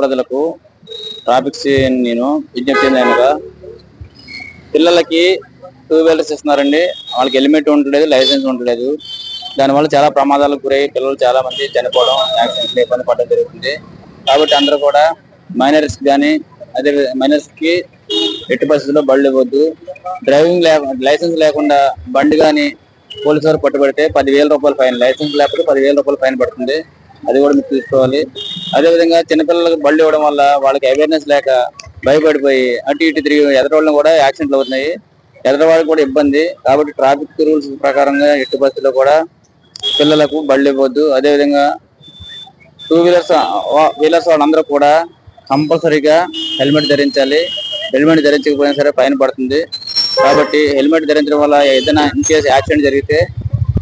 ప్రజలకు ట్రాఫిక్ నేను విజ్ఞప్తి ఏందనగా పిల్లలకి టూ వీలర్స్ ఇస్తున్నారండి. వాళ్ళకి హెల్మెట్ ఉండలేదు లైసెన్స్ ఉండలేదు. దానివల్ల చాలా ప్రమాదాలకు గురై పిల్లలు చాలా మంది చనిపోవడం యాక్సిడెంట్లు ఇబ్బంది పడడం జరుగుతుంది. కాబట్టి అందరూ కూడా మైనర్స్ కానీ అదే మైనర్స్కి ఎట్టి పరిస్థితుల్లో బళ్ళు ఇవ్వద్దు. డ్రైవింగ్ లైసెన్స్ లేకుండా బండి కానీ పోలీసు వారు పట్టుబడితే పదివేల రూపాయల ఫైన్ లైసెన్స్ లేకపోతే పదివేల రూపాయల ఫైన్ పడుతుంది. అది కూడా మీరు తీసుకోవాలి అదే విధంగా చిన్నపిల్లలకు బళ్ళు ఇవ్వడం వల్ల వాళ్ళకి అవేర్నెస్ లేక భయపడిపోయి అటు ఇటు తిరిగి ఎదరోళ్ళని కూడా యాక్సిడెంట్లు అవుతున్నాయి. ఎదరవాళ్ళకి కూడా ఇబ్బంది. కాబట్టి ట్రాఫిక్ రూల్స్ ప్రకారంగా ఎట్టి బస్సులో కూడా పిల్లలకు బళ్ళు ఇవ్వద్దు. అదే విధంగా టూ వీలర్స్ వీలర్స్ వాళ్ళందరూ కూడా కంపల్సరీగా హెల్మెట్ ధరించాలి. హెల్మెట్ ధరించకపోయినా సరే పైన పడుతుంది. కాబట్టి హెల్మెట్ ధరించడం వల్ల ఏదైనా ఇన్ కేసు యాక్సిడెంట్ జరిగితే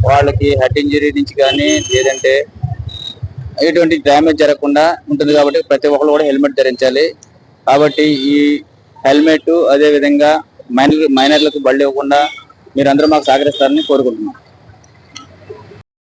వాళ్ళకి హెడ్ ఇంజరీ నుంచి కానీ లేదంటే ఎటువంటి డ్యామేజ్ జరగకుండా ఉంటుంది కాబట్టి ప్రతి ఒక్కరు కూడా హెల్మెట్ ధరించాలి. కాబట్టి ఈ హెల్మెట్ అదే విధంగా మైనర్ మైనర్లకు బళ్ళు ఇవ్వకుండా మీరందరూ మాకు సహకరిస్తారని కోరుకుంటున్నాం.